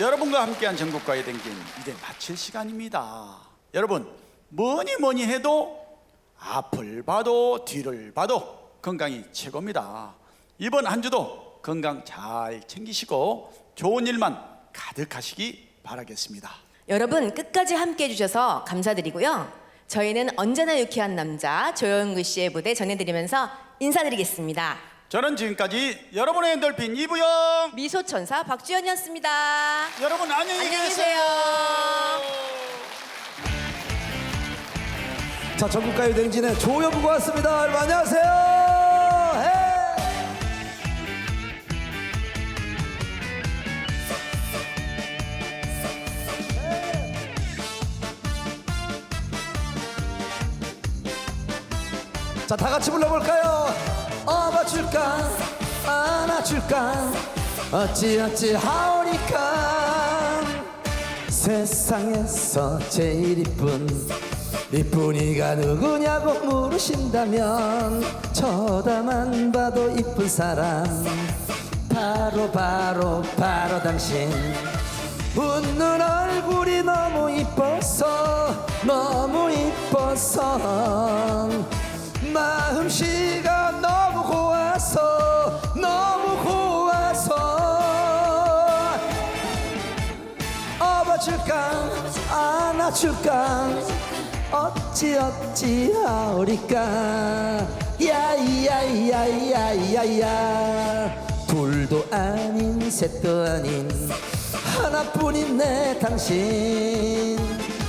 여러분과 함께한 전국과의 댕긴 이제 마칠 시간입니다. 여러분 뭐니 뭐니 해도 앞을 봐도 뒤를 봐도 건강이 최고입니다. 이번 한 주도 건강 잘 챙기시고 좋은 일만 가득하시기 바라겠습니다. 여러분 끝까지 함께 해주셔서 감사드리고요. 저희는 언제나 유쾌한 남자 조영구 씨의 무대 전해드리면서 인사드리겠습니다. 저는 지금까지 여러분의 엔돌핀 이부영 미소천사 박주연이었습니다. 여러분 안녕히, 안녕히 계세요. 자, 전국가요 댕진의 조여부가 왔습니다. 여러분 안녕하세요. 헤이! 자, 다 같이 불러볼까요? 업어줄까, 안아줄까, 어찌 어찌 하오니까. 세상에서 제일 이쁜 이쁜이가 누구냐고 물으신다면 쳐다만 봐도 이쁜 사람. 바로 바로 바로 당신. 웃는 얼굴이 너무 이뻐서 너무 이뻐서. 마음씨가 안아줄까? 어찌 어찌 하오리까? 야야야야야야. 둘도 아닌 셋도 아닌 하나뿐인 내 당신.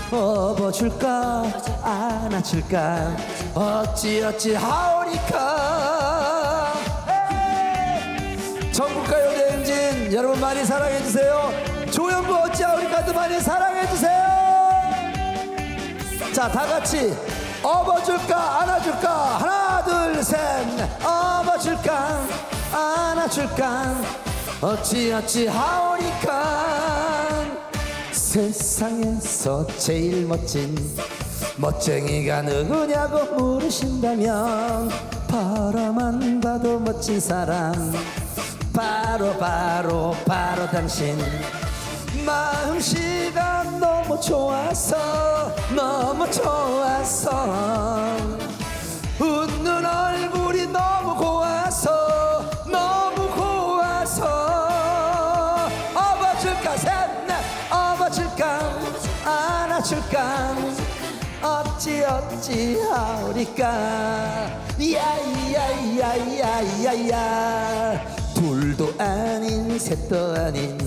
업어줄까? 안아줄까? 어찌 어찌 하오리까? 전국가요 대행진 여러분 많이 사랑해 주세요. 조영구 어찌 하오리까도 많이 사랑해 주세요. 자, 다 같이 업어줄까 안아줄까? 하나 둘 셋. 업어줄까 안아줄까? 어찌 어찌 하오리까? 세상에서 제일 멋진 멋쟁이가 누구냐고 물으신다면 바라만 봐도 멋진 사람. 바로 바로 바로 당신 마음씨가 너무 좋아서 너무 좋아서. 웃는 얼굴이 너무 고와서 너무 고와서. 업어줄까 셋넷. 업어줄까 안아줄까. 어찌 어찌 하오리까. 야야야야야야. 둘도 아닌 셋도 아닌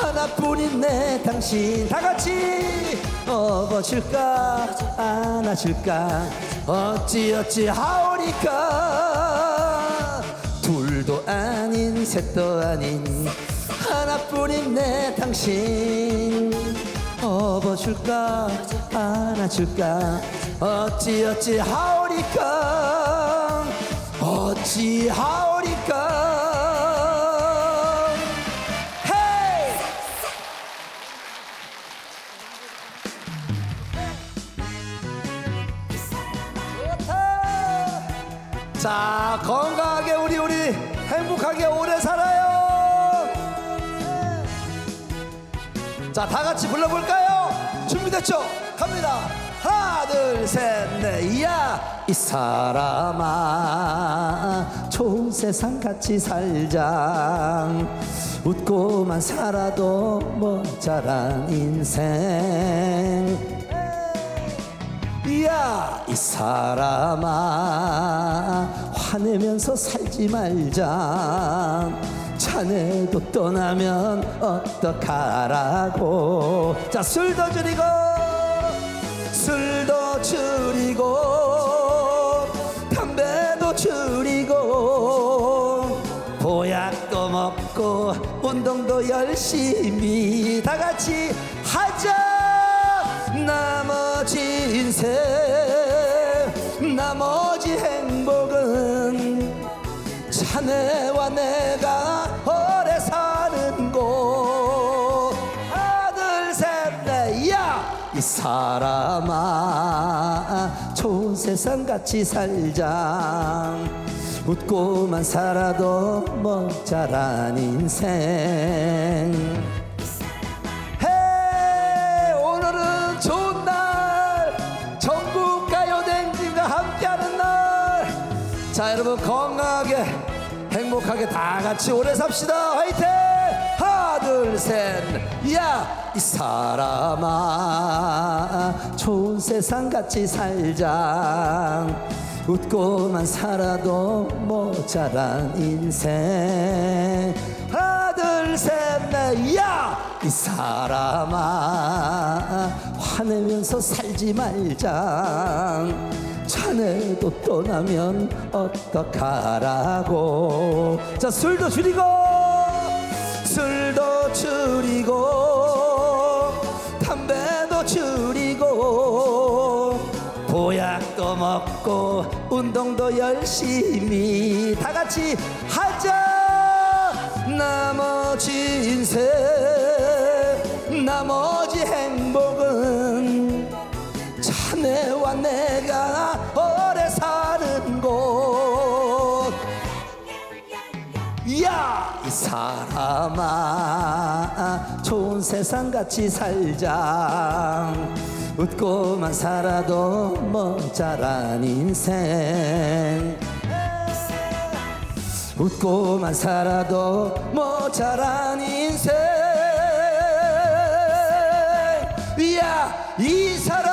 하나뿐인 내 당신 다 같이 업어줄까? 안아줄까? 어찌 어찌 하오리까? 둘도 아닌 셋도 아닌 하나뿐인 내 당신 업어줄까? 안아줄까? 어찌 어찌 하오리까? 어찌 하오 자 건강하게 우리 우리 행복하게 오래 살아요 자, 다 같이 불러볼까요? 준비됐죠? 갑니다. 하나, 둘, 셋, 넷, 야! 이 사람아, 좋은 세상 같이 살자. 웃고만 살아도 모자란 인생. 야, 이 사람아, 화내면서 살지 말자. 자네도 떠나면 어떡하라고. 자, 술도 줄이고, 술도 줄이고, 담배도 줄이고, 보약도 먹고, 운동도 열심히 다 같이 하자. 나머지 인생 나머지 행복은 자네와 내가 오래 사는 곳. 하나 둘셋넷야이 사람아 좋은 세상 같이 살자. 웃고만 살아도 모자란 인생 여러분 건강하게 행복하게 다 같이 오래 삽시다. 화이팅! 하나 둘셋야이 사람아 좋은 세상 같이 살자. 웃고만 살아도 모자란 인생. 하나 둘셋넷야이 사람아 화내면서 살지 말자 자네도 떠나면 어떡하라고. 자 술도 줄이고 술도 줄이고 담배도 줄이고 보약도 먹고 운동도 열심히 다 같이 하자. 나머지 인생 나머지 행복은 자네와 내가 사람아 좋은 세상 같이 살자. 웃고만 살아도 모자란 인생. 웃고만 살아도 모자란 인생. 이야 이 사람